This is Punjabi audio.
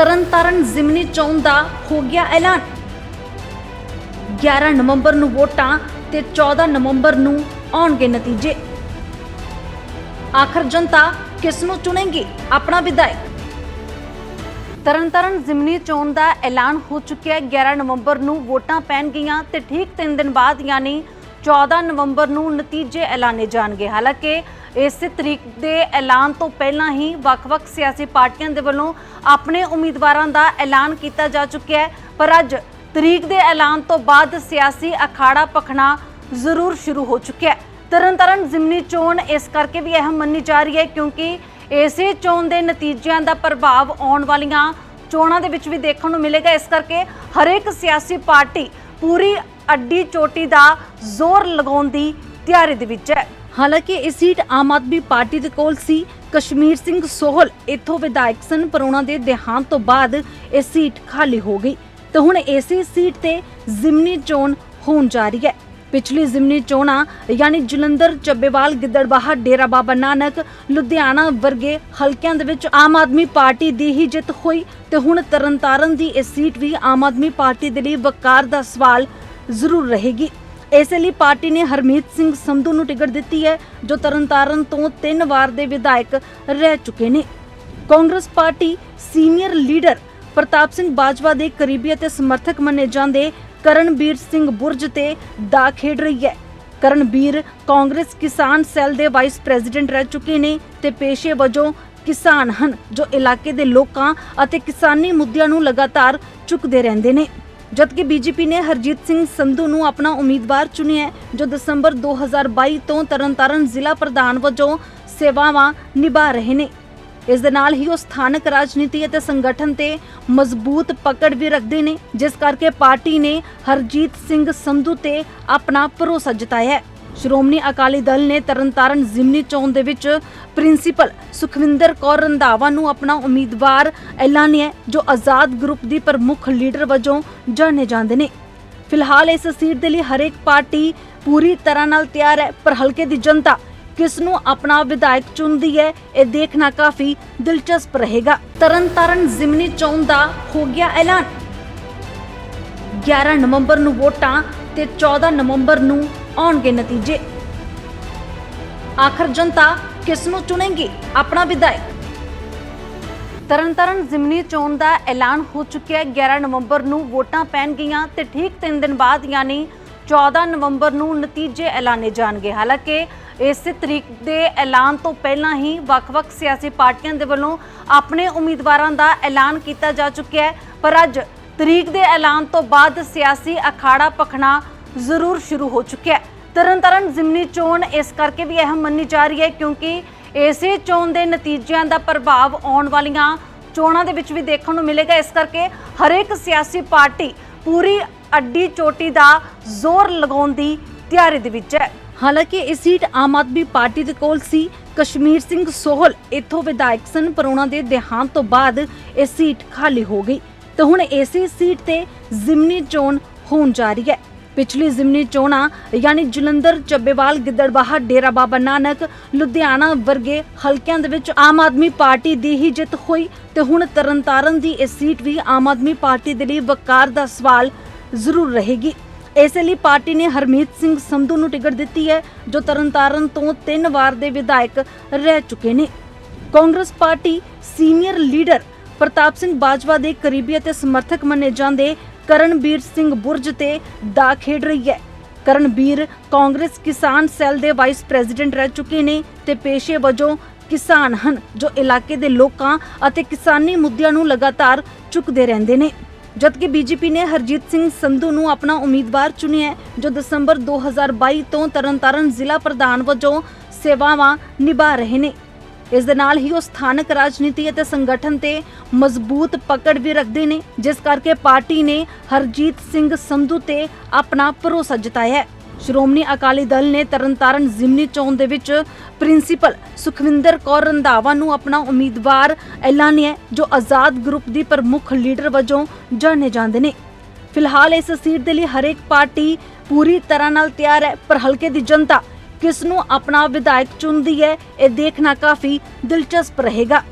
ਤਰਨਤਾਰਨ ਜ਼ਿਮਨੀ ਚੋਣ ਦਾ ਹੋ ਗਿਆ ਐਲਾਨ। 11 ਨਵੰਬਰ ਨੂੰ ਵੋਟਾਂ ਤੇ 14 ਨਵੰਬਰ ਨੂੰ ਆਉਣਗੇ ਨਤੀਜੇ। ਆਖਰ ਜਨਤਾ ਕਿਸ ਨੂੰ ਚੁਣੇਗੀ? ਆਪਣਾ ਵਿਧਾਇਕ। ਤਰਨਤਾਰਨ ਜ਼ਿਮਨੀ ਚੋਣ ਦਾ ਐਲਾਨ ਹੋ ਚੁੱਕਿਆ ਹੈ। 11 ਨਵੰਬਰ ਨੂੰ ਵੋਟਾਂ ਪੈਣਗੀਆਂ ਤੇ ਠੀਕ 3 ਦਿਨ ਬਾਅਦ ਯਾਨੀ 14 ਨਵੰਬਰ ਨੂੰ ਨਤੀਜੇ ਐਲਾਨੇ ਜਾਣਗੇ। ਹਾਲਾਂਕਿ ਇਸੇ ਤਰੀਕ ਦੇ ਐਲਾਨ ਤੋਂ ਪਹਿਲਾਂ ਹੀ ਵੱਖ-ਵੱਖ ਸਿਆਸੀ ਪਾਰਟੀਆਂ ਦੇ ਵੱਲੋਂ ਆਪਣੇ ਉਮੀਦਵਾਰਾਂ ਦਾ ਐਲਾਨ ਕੀਤਾ ਜਾ ਚੁੱਕਿਆ ਹੈ। ਪਰ ਅੱਜ ਤਰੀਕ ਦੇ ਐਲਾਨ ਤੋਂ ਬਾਅਦ ਸਿਆਸੀ ਅਖਾੜਾ ਪਖਣਾ ਜ਼ਰੂਰ ਸ਼ੁਰੂ ਹੋ ਚੁੱਕਿਆ ਹੈ। ਤਰਨਤਾਰਨ ਜ਼ਿਮਨੀ ਚੋਣ ਇਸ ਕਰਕੇ ਵੀ ਅਹਿਮ ਮੰਨੀ ਜਾ ਰਹੀ ਹੈ ਕਿਉਂਕਿ ਇਸੇ ਚੋਣ ਦੇ ਨਤੀਜਿਆਂ ਦਾ ਪ੍ਰਭਾਵ ਆਉਣ ਵਾਲੀਆਂ ਚੋਣਾਂ ਦੇ ਵਿੱਚ ਵੀ ਦੇਖਣ ਨੂੰ ਮਿਲੇਗਾ। ਇਸ ਕਰਕੇ ਹਰੇਕ ਸਿਆਸੀ ਪਾਰਟੀ ਪੂਰੀ ਅੱਡੀ ਚੋਟੀ ਦਾ ਜ਼ੋਰ ਲਗਾਉਣ ਦੀ ਤਿਆਰੀ ਦੇ ਵਿੱਚ ਹੈ। ਹਾਲਾਂਕਿ ਇਹ ਸੀਟ ਆਮ ਆਦਮੀ ਪਾਰਟੀ ਦੇ ਕੋਲ ਸੀ। ਕਸ਼ਮੀਰ ਸਿੰਘ ਸੋਹਲ ਇੱਥੋਂ ਵਿਧਾਇਕ ਸਨ, ਪਰ ਉਹਨਾਂ ਦੇ ਦੇਹਾਂਤ ਤੋਂ ਬਾਅਦ ਇਹ ਸੀਟ ਖਾਲੀ ਹੋ ਗਈ। ਤੇ ਹੁਣ ਇਸੇ ਸੀਟ ਤੇ ਜ਼ਿਮਨੀ ਚੋਣ ਹੋਣ ਜਾ ਰਹੀ ਹੈ। ਪਿਛਲੀ ਜ਼ਿਮਨੀ ਚੋਣਾਂ ਯਾਨੀ ਜਲੰਧਰ ਚੱਬੇਵਾਲ ਗਿੱਦੜਬਾਹਾ, ਡੇਰਾ ਬਾਬਾ ਨਾਨਕ, ਲੁਧਿਆਣਾ ਵਰਗੇ ਹਲਕਿਆਂ ਦੇ ਵਿੱਚ ਆਮ ਆਦਮੀ ਪਾਰਟੀ ਦੀ ਹੀ ਜਿੱਤ ਹੋਈ। ਤੇ ਹੁਣ ਤਰਨਤਾਰਨ ਦੀ ਇਹ ਸੀਟ ਵੀ ਆਮ ਆਦਮੀ ਪਾਰਟੀ ਦੇ ਲਈ ਵਕਾਰ ਦਾ ਸਵਾਲ ਜ਼ਰੂਰ ਰਹੇਗੀ। ਇਸੇ ਲਈ ਪਾਰਟੀ ਨੇ ਹਰਮੀਤ ਸਿੰਘ ਸੰਧੂ ਨੂੰ ਟਿਕਟ ਦਿੱਤੀ ਹੈ, ਜੋ ਤਰਨਤਾਰਨ ਤੋਂ ਤਿੰਨ ਵਾਰ ਦੇ ਵਿਧਾਇਕ ਰਹਿ ਚੁੱਕੇ ਨੇ। Congress party senior leader Pratap Singh Bajwa ਦੇ ਕਰੀਬੀ ਅਤੇ ਸਮਰਥਕ ਮੰਨੇ ਜਾਂਦੇ ਕਰਨਬੀਰ ਸਿੰਘ ਬੁਰਜ ਤੇ ਦਾ ਖੇਡ ਰਹੀ ਹੈ। ਕਰਨਬੀਰ ਕਾਂਗਰਸ ਕਿਸਾਨ ਸੈੱਲ ਦੇ ਵਾਈਸ ਪ੍ਰੈਜ਼ੀਡੈਂਟ ਰਹਿ ਚੁੱਕੇ ਨੇ ਤੇ ਪੇਸ਼ੇ ਵਜੋਂ ਕਿਸਾਨ ਹਨ, ਜੋ ਇਲਾਕੇ ਦੇ ਲੋਕਾਂ ਅਤੇ ਕਿਸਾਨੀ ਮੁੱਦਿਆਂ ਨੂੰ ਲਗਾਤਾਰ ਚੁੱਕਦੇ ਰਹਿੰਦੇ ਨੇ। ਜਦਕਿ ਬੀਜੇਪੀ ਨੇ ਹਰਜੀਤ ਸਿੰਘ ਸੰਧੂ ਨੂੰ ਆਪਣਾ ਉਮੀਦਵਾਰ ਚੁਣਿਆ ਹੈ, ਜੋ ਦਸੰਬਰ 2022 ਤੋਂ ਤਰਨਤਾਰਨ ਜ਼ਿਲ੍ਹਾ ਪ੍ਰਧਾਨ ਵਜੋਂ ਸੇਵਾਵਾਂ ਨਿਭਾ ਰਹੇ ਨੇ। ਇਸ ਦੇ ਨਾਲ ਹੀ ਉਹ ਸਥਾਨਕ ਰਾਜਨੀਤੀ ਅਤੇ ਸੰਗਠਨ ਤੇ ਮਜ਼ਬੂਤ ਪਕੜ ਵੀ ਰੱਖਦੇ ਨੇ ਜਿਸ ਕਰਕੇ ਪਾਰਟੀ ਨੇ ਹਰਜੀਤ ਸਿੰਘ ਸੰਧੂ ਤੇ ਆਪਣਾ ਭਰੋਸਾ ਜਤਾਇਆ ਹੈ। ਸ਼੍ਰੋਮਣੀ ਅਕਾਲੀ ਦਲ ਨੇ ਤਰਨਤਾਰਨ ਜ਼ਿਮਨੀ ਚੋਣ ਦੇ ਵਿੱਚ ਪ੍ਰਿੰਸੀਪਲ ਸੁਖਵਿੰਦਰ ਕੌਰ ਰੰਧਾਵਾ ਨੂੰ ਆਪਣਾ ਉਮੀਦਵਾਰ ਐਲਾਨਿਆ ਜੋ ਆਜ਼ਾਦ ਗਰੁੱਪ ਦੀ ਪ੍ਰਮੁੱਖ ਲੀਡਰ ਵਜੋਂ ਜਾਣੇ ਜਾਂਦੇ ਨੇ। ਫਿਲਹਾਲ ਇਸ ਸੀਟ ਦੇ ਲਈ ਹਰੇਕ ਪਾਰਟੀ ਪੂਰੀ ਤਰ੍ਹਾਂ ਨਾਲ ਤਿਆਰ ਹੈ, ਪਰ ਹਲਕੇ ਦੀ ਜਨਤਾ ਕਿਸ ਨੂੰ ਆਪਣਾ ਵਿਧਾਇਕ ਚੁਣਦੀ ਹੈ, ਇਹ ਦੇਖਣਾ ਕਾਫੀ ਦਿਲਚਸਪ ਰਹੇਗਾ। ਤਰਨਤਾਰਨ ਜ਼ਿਮਨੀ ਚੋਣ ਦਾ ਹੋ ਗਿਆ ਐਲਾਨ। 11 ਨਵੰਬਰ ਨੂੰ ਵੋਟਾਂ ਤੇ 14 ਨਵੰਬਰ ਨੂੰ ਆਉਣਗੇ ਨਤੀਜੇ। ਆਖਰ ਜਨਤਾ ਕਿਸ ਨੂੰ ਚੁਣੇਗੀ? ਆਪਣਾ ਵਿਧਾਇਕ। ਤਰਨਤਾਰਨ ਜ਼ਿਮਨੀ ਚੋਣ ਦਾ ਐਲਾਨ ਹੋ ਚੁੱਕਿਆ ਹੈ। 11 ਨਵੰਬਰ ਨੂੰ ਵੋਟਾਂ ਪੈਣਗੀਆਂ ਤੇ ਠੀਕ 3 ਦਿਨ ਬਾਅਦ ਯਾਨੀ 14 ਨਵੰਬਰ ਨੂੰ ਨਤੀਜੇ ਐਲਾਨੇ ਜਾਣਗੇ। ਹਾਲਾਂਕਿ ਇਸ ਤਰੀਕ ਦੇ ਐਲਾਨ ਤੋਂ ਪਹਿਲਾਂ ਹੀ ਵੱਖ-ਵੱਖ ਸਿਆਸੀ ਪਾਰਟੀਆਂ ਦੇ ਵੱਲੋਂ ਆਪਣੇ ਉਮੀਦਵਾਰਾਂ ਦਾ ਐਲਾਨ ਕੀਤਾ ਜਾ ਚੁੱਕਿਆ ਹੈ। ਪਰ ਅੱਜ ਤਰੀਕ ਦੇ ਐਲਾਨ ਤੋਂ ਬਾਅਦ ਸਿਆਸੀ ਅਖਾੜਾ ਪਖਣਾ ਜ਼ਰੂਰ ਸ਼ੁਰੂ ਹੋ ਚੁੱਕਿਆ ਹੈ। ਤਰਨਤਾਰਨ ਜ਼ਿਮਨੀ ਚੋਣ ਇਸ ਕਰਕੇ ਵੀ ਅਹਿਮ ਮੰਨੀ ਜਾ ਰਹੀ ਹੈ ਕਿਉਂਕਿ ਇਸੇ ਚੋਣ ਦੇ ਨਤੀਜਿਆਂ ਦਾ ਪ੍ਰਭਾਵ ਆਉਣ ਵਾਲੀਆਂ ਚੋਣਾਂ ਦੇ ਵਿੱਚ ਵੀ ਦੇਖਣ ਨੂੰ ਮਿਲੇਗਾ। ਇਸ ਕਰਕੇ ਹਰੇਕ ਸਿਆਸੀ ਪਾਰਟੀ ਪੂਰੀ ਅੱਡੀ ਚੋਟੀ ਦਾ ਜ਼ੋਰ ਲਗਾਉਣ ਦੀ ਤਿਆਰੀ ਦੇ ਵਿੱਚ ਹੈ। ਹਾਲਾਂਕਿ ਇਹ ਸੀਟ ਆਮ ਆਦਮੀ ਪਾਰਟੀ ਦੇ ਕੋਲ ਸੀ। ਕਸ਼ਮੀਰ ਸਿੰਘ ਸੋਹਲ ਇੱਥੋਂ ਵਿਧਾਇਕ ਸਨ, ਪਰ ਉਹਨਾਂ ਦੇ ਦੇਹਾਂਤ ਤੋਂ ਬਾਅਦ ਇਹ ਸੀਟ ਖਾਲੀ ਹੋ ਗਈ। ਤੇ ਹੁਣ ਇਸੇ ਸੀਟ ਤੇ ਜ਼ਿਮਨੀ ਚੋਣ ਹੋਣ ਜਾ ਰਹੀ ਹੈ। ਪਿਛਲੀ ਜ਼ਿਮਨੀ ਚੋਣਾਂ, ਯਾਨੀ ਜਲੰਧਰ, ਚੱਬੇਵਾਲ, ਗਿੱਦੜਬਾਹਾ ਡੇਰਾ ਬਾਬਾ ਨਾਨਕ ਲੁਧਿਆਣਾ ਵਰਗੇ ਹਲਕਿਆਂ ਦੇ ਵਿੱਚ ਆਮ ਆਦਮੀ ਪਾਰਟੀ ਦੀ ਹੀ ਜਿੱਤ ਹੋਈ ਤੇ ਹੁਣ ਤਰਨਤਾਰਨ ਦੀ ਇਹ ਸੀਟ ਵੀ ਆਮ ਆਦਮੀ ਪਾਰਟੀ ਦੇ ਲਈ ਵਕਾਰ ਦਾ ਸਵਾਲ ਜ਼ਰੂਰ ਰਹੇਗੀ। ਇਸੇ ਲਈ ਪਾਰਟੀ ਨੇ ਹਰਮੀਤ ਸਿੰਘ ਸੰਧੂ ਨੂੰ ਟਿਕਟ ਦਿੱਤੀ ਹੈ, ਜੋ ਤਰਨਤਾਰਨ ਤੋਂ ਤਿੰਨ ਵਾਰ ਦੇ ਵਿਧਾਇਕ ਰਹਿ ਚੁੱਕੇ ਨੇ। Congress party senior leader Pratap Singh Bajwa ਦੇ ਕਰੀਬੀ ਅਤੇ ਸਮਰਥਕ ਮੰਨੇ ਜਾਂਦੇ ਕਰਨਬੀਰ ਸਿੰਘ ਬੁਰਜ ਤੇ ਦਾ ਖੇਡ ਰਹੀ ਹੈ। ਕਰਨਬੀਰ ਕਾਂਗਰਸ ਕਿਸਾਨ ਸੈੱਲ ਦੇ ਵਾਈਸ ਪ੍ਰੈਜ਼ੀਡੈਂਟ ਰਹਿ ਚੁੱਕੇ ਨੇ ਤੇ ਪੇਸ਼ੇ ਵਜੋਂ ਕਿਸਾਨ ਹਨ, ਜੋ ਇਲਾਕੇ ਦੇ ਲੋਕਾਂ ਅਤੇ ਕਿਸਾਨੀ ਮੁੱਦਿਆਂ ਨੂੰ ਲਗਾਤਾਰ ਚੁੱਕਦੇ ਰਹਿੰਦੇ ਨੇ। ਜਦਕਿ ਬੀਜੇਪੀ ਨੇ ਹਰਜੀਤ ਸਿੰਘ ਸੰਧੂ ਨੂੰ ਆਪਣਾ ਉਮੀਦਵਾਰ ਚੁਣਿਆ ਜੋ ਦਸੰਬਰ 2022 ਤੋਂ ਤਰਨਤਾਰਨ ਜ਼ਿਲ੍ਹਾ ਪ੍ਰਧਾਨ ਵਜੋਂ ਸੇਵਾਵਾਂ ਨਿਭਾ ਰਹੇ ਨੇ। ਇਸ ਦੇ ਨਾਲ ਹੀ ਉਹ ਸਥਾਨਕ ਰਾਜਨੀਤੀ ਅਤੇ ਸੰਗਠਨ ਤੇ ਮਜ਼ਬੂਤ ਪਕੜ ਵੀ ਰੱਖਦੇ ਨੇ, ਜਿਸ ਕਰਕੇ ਪਾਰਟੀ ਨੇ ਹਰਜੀਤ ਸਿੰਘ ਸੰਧੂ ਤੇ ਆਪਣਾ ਭਰੋਸਾ ਜਤਾਇਆ ਹੈ। ਸ਼੍ਰੋਮਣੀ ਅਕਾਲੀ ਦਲ ਨੇ ਤਰਨਤਾਰਨ ਜ਼ਿਮਨੀ ਚੋਣ ਦੇ ਵਿੱਚ ਪ੍ਰਿੰਸੀਪਲ ਸੁਖਵਿੰਦਰ ਕੌਰ ਰੰਧਾਵਾ ਨੂੰ ਆਪਣਾ ਉਮੀਦਵਾਰ ਐਲਾਨਿਆ ਜੋ ਆਜ਼ਾਦ ਗਰੁੱਪ ਦੀ ਪ੍ਰਮੁੱਖ ਲੀਡਰ ਵਜੋਂ ਜਾਣੇ ਜਾਂਦੇ ਨੇ। ਫਿਲਹਾਲ ਇਸ ਸੀਟ ਦੇ ਲਈ ਹਰੇਕ ਪਾਰਟੀ ਪੂਰੀ ਤਰ੍ਹਾਂ ਨਾਲ ਤਿਆਰ ਹੈ, ਪਰ ਹਲਕੇ ਦੀ ਜਨਤਾ ਕਿਸ ਨੂੰ ਆਪਣਾ ਵਿਧਾਇਕ ਚੁਣਦੀ ਹੈ ਇਹ ਦੇਖਣਾ ਕਾਫੀ ਦਿਲਚਸਪ ਰਹੇਗਾ।